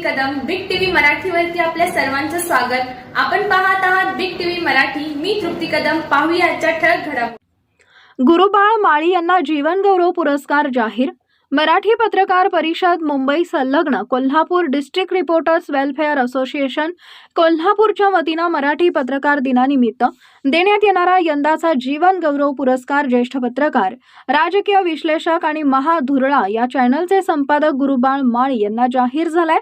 Kadam big TV मराठीवरती आपल्या सर्वांचं स्वागत. आपण पाहत आहात बिग टीव्ही मराठी. मी तृप्ती कदम. पाहूया आजच्या ठळक घडामोडी गुरुबाळ माळी यांना जीवनगौरव पुरस्कार जाहीर मराठी पत्रकार परिषद मुंबई संलग्न Kolhapur district reporters welfare association कोल्हापूरच्या वतीनं मराठी पत्रकार दिनानिमित्त देण्यात येणारा यंदाचा जीवन गौरव पुरस्कार ज्येष्ठ पत्रकार राजकीय विश्लेषक आणि महाधुरळा या चॅनलचे संपादक गुरुबाळ माळी यांना जाहीर झालाय.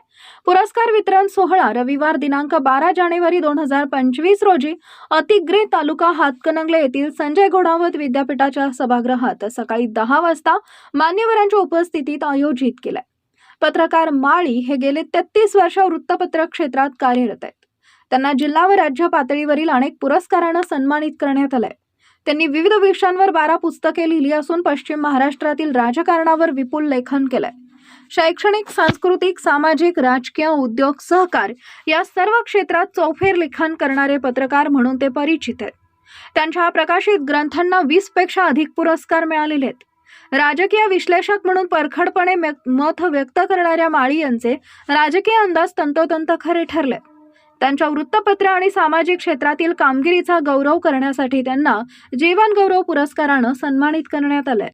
पुरस्कार वितरण सोहळा रविवार दिनांक बारा जानेवारी दोन हजार पंचवीस रोजी अतिग्रे तालुका हातकणंगले येथील संजय घोडावत विद्यापीठाच्या सभागृहात सकाळी दहा वाजता मान्यवरांच्या उपस्थितीत आयोजित केलाय. पत्रकार माळी हे गेले तेहतीस वर्ष वृत्तपत्र क्षेत्रात कार्यरत आहेत. त्यांना जिल्हा व राज्य पातळीवरील अनेक पुरस्कारानं सन्मानित करण्यात आलंय. त्यांनी विविध विषयांवर बारा पुस्तके लिहिली असून पश्चिम महाराष्ट्रातील राजकारणावर विपुल लेखन केलंय. शैक्षणिक सांस्कृतिक सामाजिक राजकीय उद्योग सहकार या सर्व क्षेत्रात चौफेर लिखाण करणारे पत्रकार म्हणून ते परिचित आहेत. त्यांच्या प्रकाशित ग्रंथांना वीसपेक्षा अधिक पुरस्कार मिळालेले आहेत. राजकीय विश्लेषक म्हणून परखडपणे मत व्यक्त करणाऱ्या माळी यांचे राजकीय अंदाज तंतोतंत खरे ठरले. त्यांच्या वृत्तपत्र आणि सामाजिक क्षेत्रातील कामगिरीचा गौरव करण्यासाठी त्यांना जीवन गौरव पुरस्कारानं सन्मानित करण्यात आलंय.